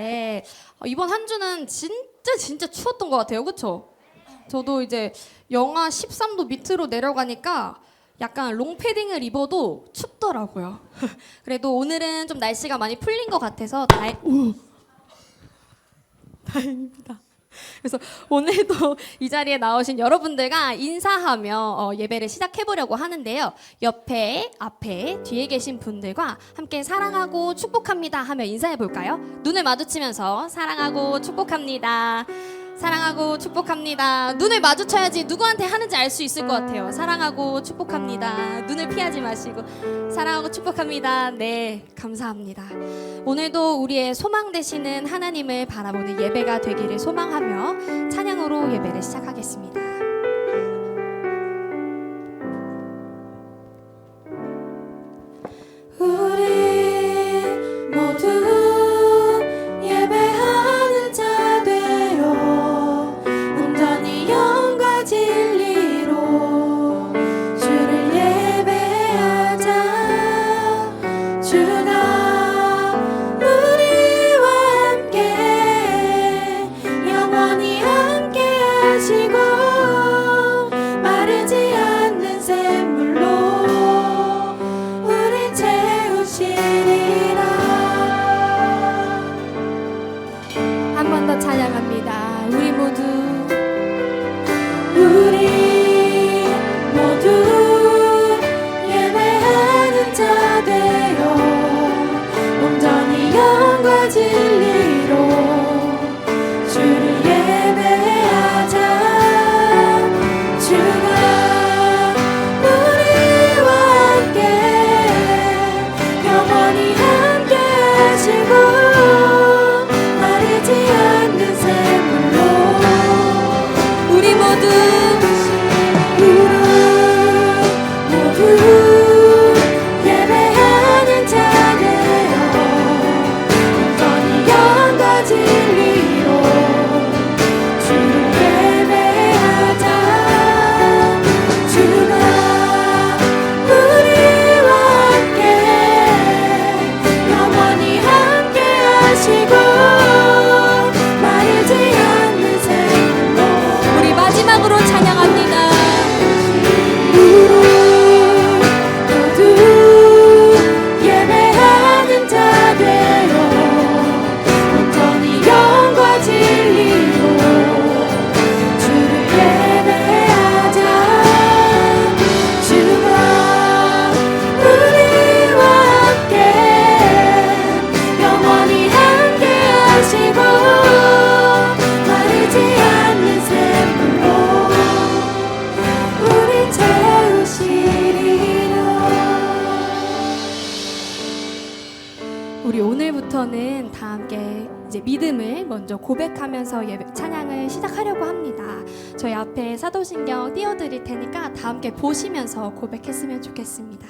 네. 어, 이번 한 주는 진짜 진짜 추웠던 것 같아요. 그렇죠? 저도 이제 영하 13도 밑으로 내려가니까 약간 롱패딩을 입어도 춥더라고요. 그래도 오늘은 좀 날씨가 많이 풀린 것 같아서 다행, 오. 다행입니다. 그래서 오늘도 이 자리에 나오신 여러분들과 인사하며 어, 예배를 시작해 보려고 하는데요. 옆에, 앞에, 뒤에 계신 분들과 함께 사랑하고 축복합니다 하며 인사해 볼까요? 눈을 마주치면서 사랑하고 축복합니다. 사랑하고 축복합니다. 눈을 마주쳐야지 누구한테 하는지 알 수 있을 것 같아요. 사랑하고 축복합니다. 눈을 피하지 마시고 사랑하고 축복합니다. 네, 감사합니다. 오늘도 우리의 소망 되시는 하나님을 바라보는 예배가 되기를 소망하며 찬양으로 예배를 시작하겠습니다. 함께 보시면서 고백했으면 좋겠습니다.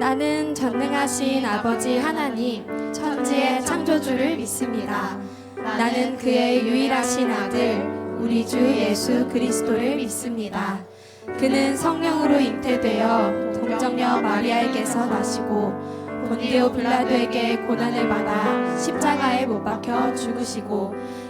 나는 전능하신 아버지 하나님, 천지의 창조주를 믿습니다. 나는 그의 유일하신 아들, 우리 주 예수 그리스도를 믿습니다. 그는 성령으로 잉태되어 동정녀 마리아에게서 나시고 본디오 빌라도에게 고난을 받아 십자가에 못 박혀 죽으시고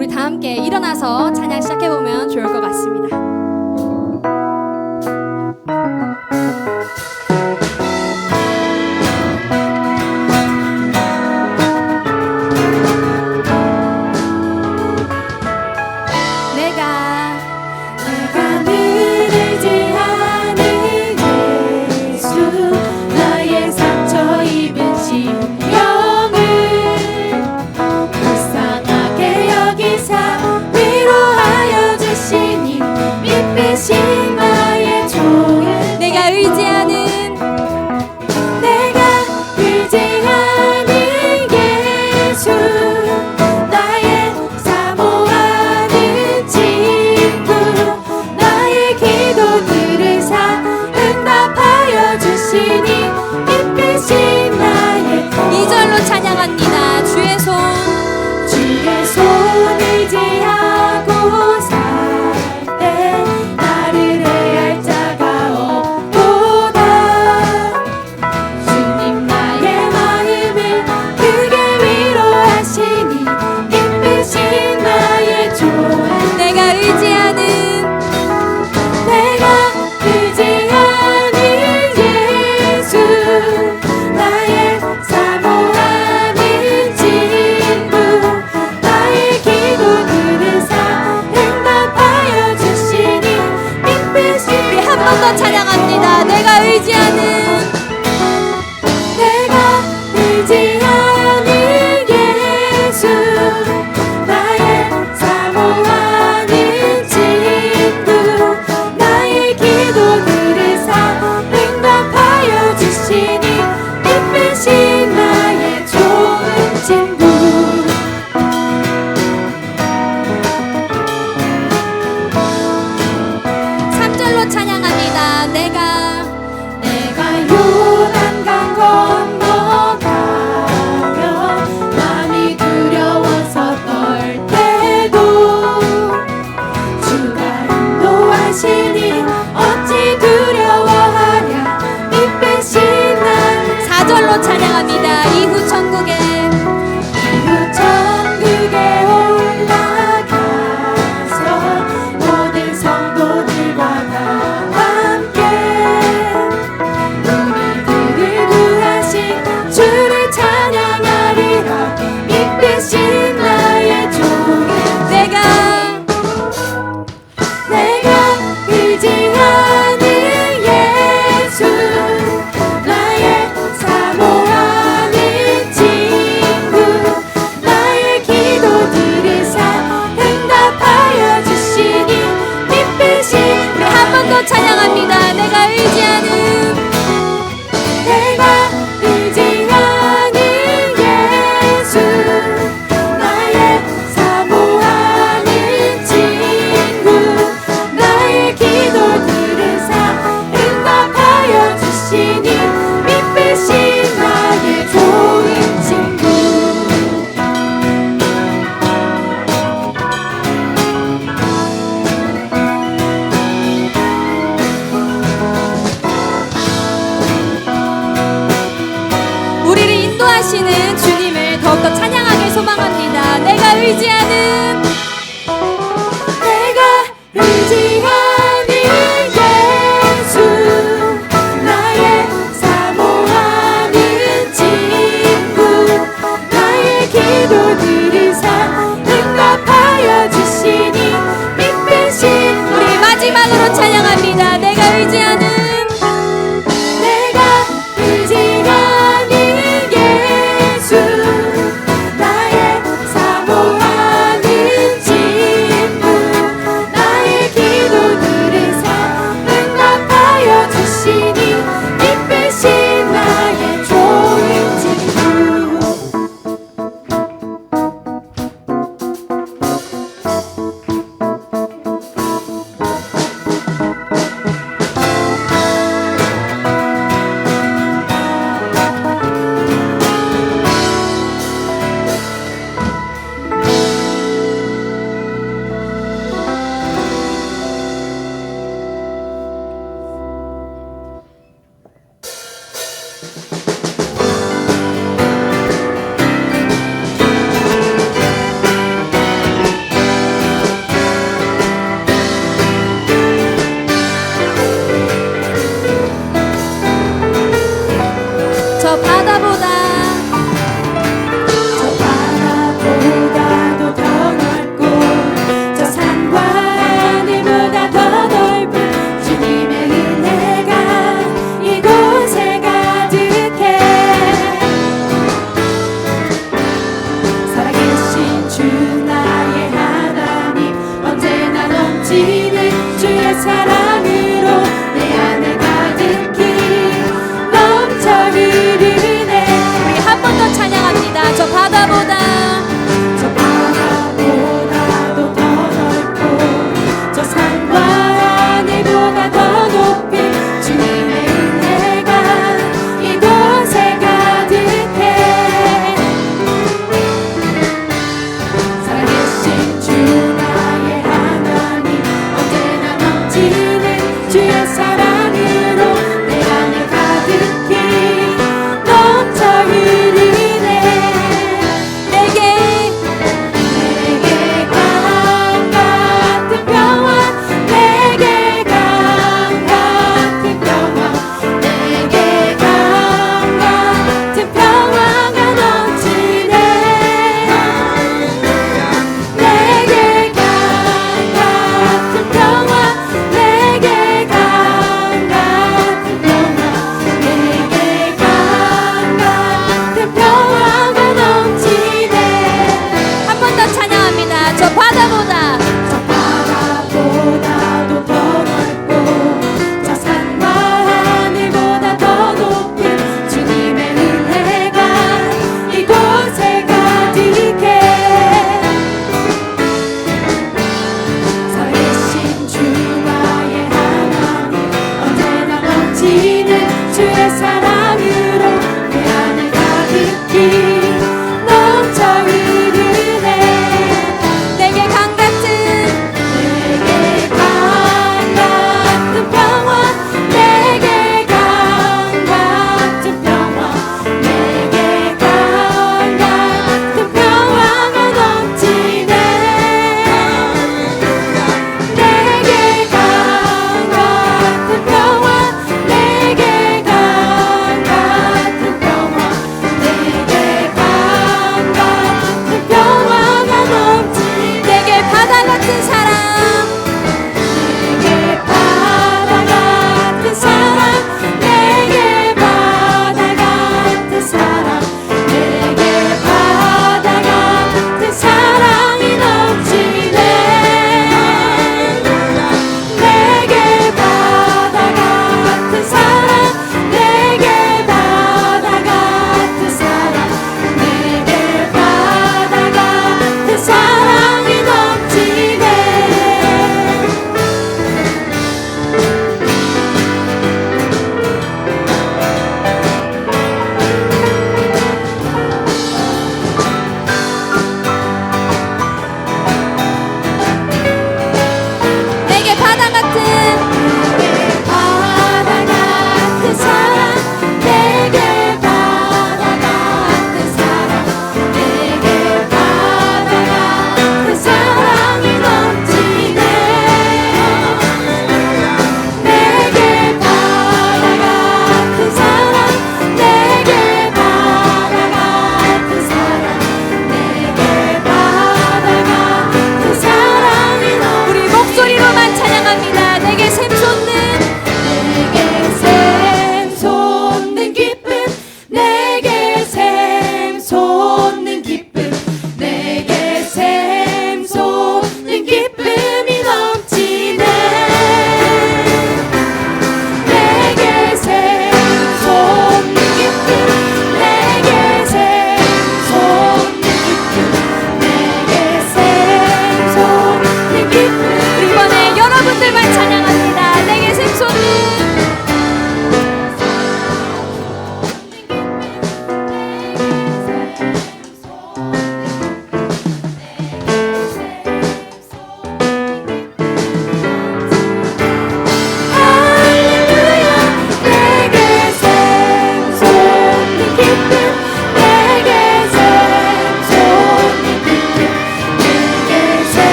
우리 다 함께 일어나서 찬양 시작해 보면 좋을 것 같습니다.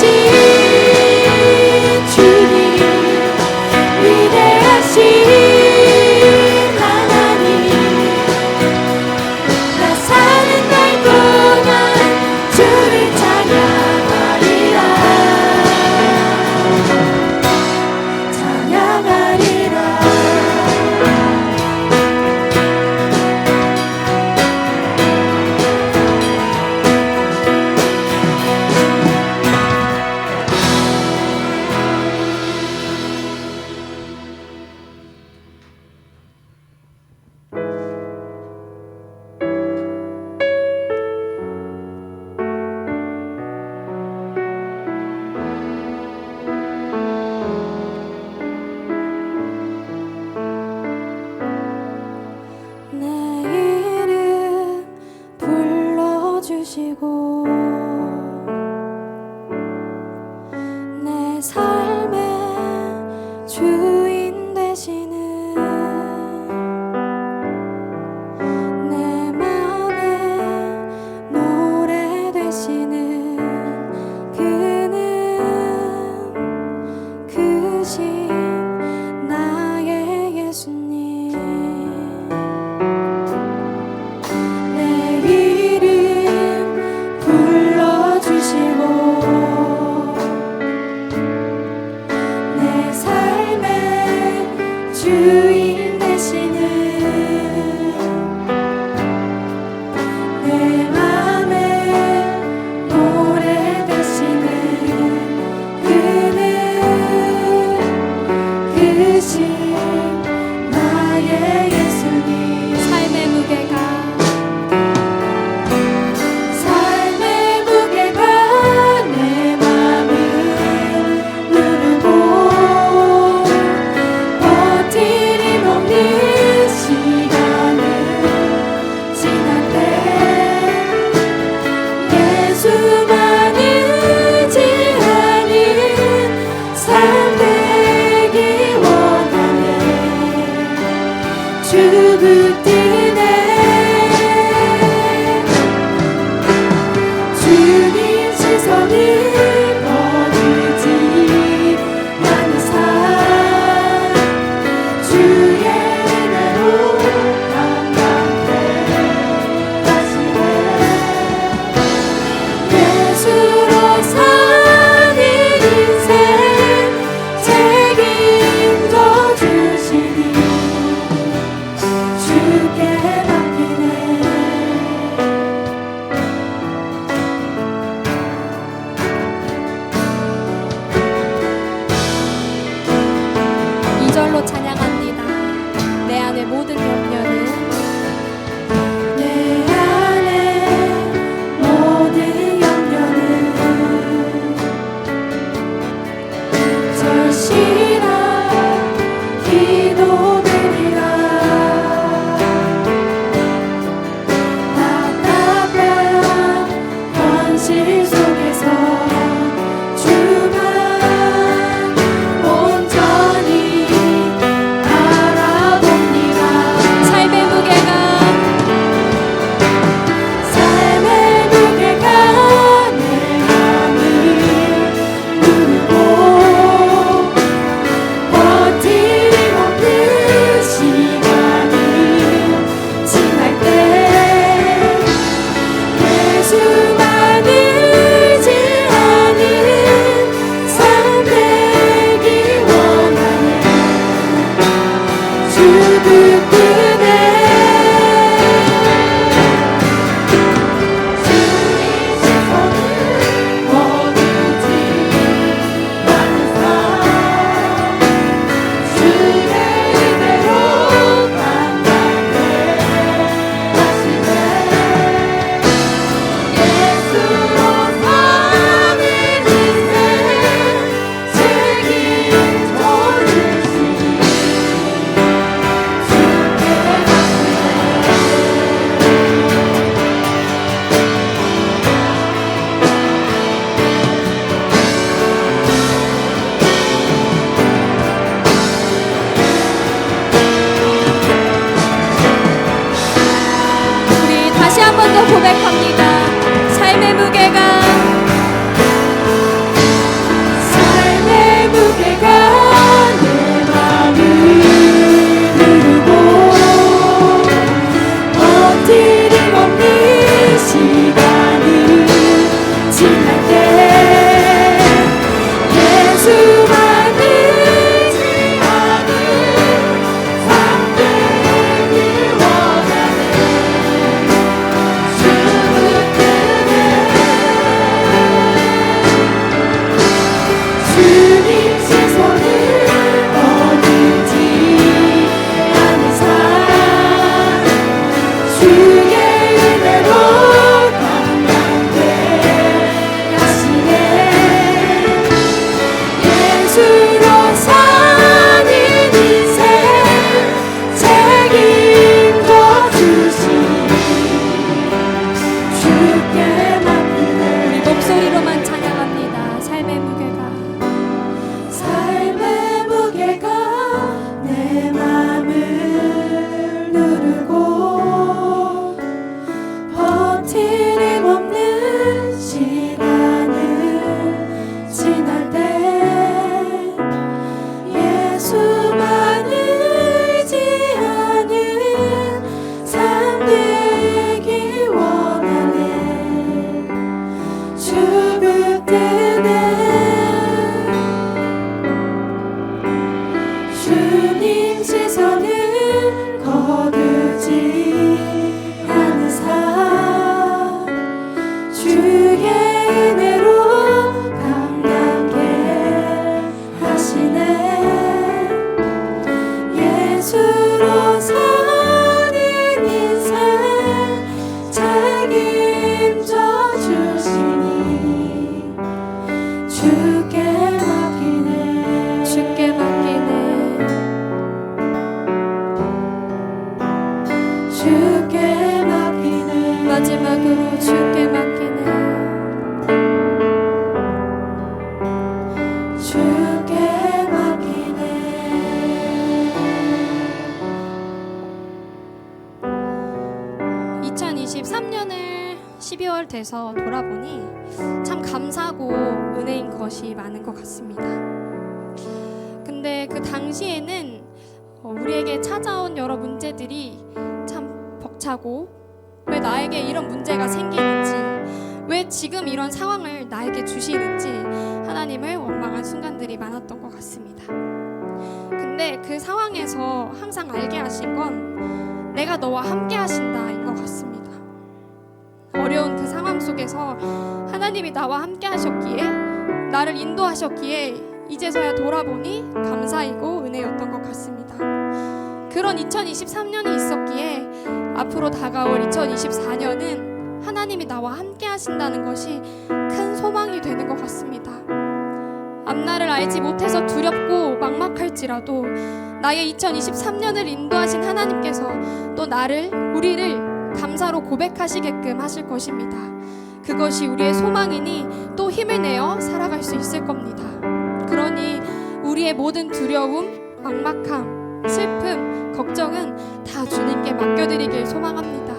see 那。 주께 맡기네 주께 맡기네 2023년을 12월 돼서 돌아보니 참 감사하고 은혜인 것이 많은 것 같습니다. 근데 그 당시에는 어, 우리에게 찾아온 여러 문제들이 참 벅차고 왜 나에게 이런 문제가 생기는지 왜 지금 이런 상황을 나에게 주시는지 하나님을 원망한 순간들이 많았던 것 같습니다. 근데 그 상황에서 항상 알게 하신 건 내가 너와 함께 하신다인 것 같습니다. 어려운 그 상황 속에서 하나님이 나와 함께 하셨기에 나를 인도하셨기에 이제서야 돌아보니 감사이고 은혜였던 것 같습니다. 그런 2023년이 있었기에 앞으로 다가올 2024년은 하나님이 나와 함께 하신다는 것이 큰 소망이 되는 것 같습니다. 앞날을 알지 못해서 두렵고 막막할지라도 나의 2023년을 인도하신 하나님께서 또 나를 우리를 감사로 고백하시게끔 하실 것입니다. 그것이 우리의 소망이니 또 힘을 내어 살아갈 수 있을 겁니다. 그러니 우리의 모든 두려움, 막막함, 슬픔, 걱정은 다 주님께 맡겨드리길 소망합니다.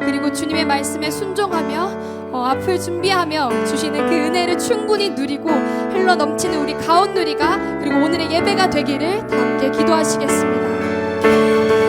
그리고 주님의 말씀에 순종하며 어, 앞을 준비하며 주시는 그 은혜를 충분히 누리고 흘러 넘치는 우리 가온 누리가 그리고 오늘의 예배가 되기를 다 함께 기도하시겠습니다.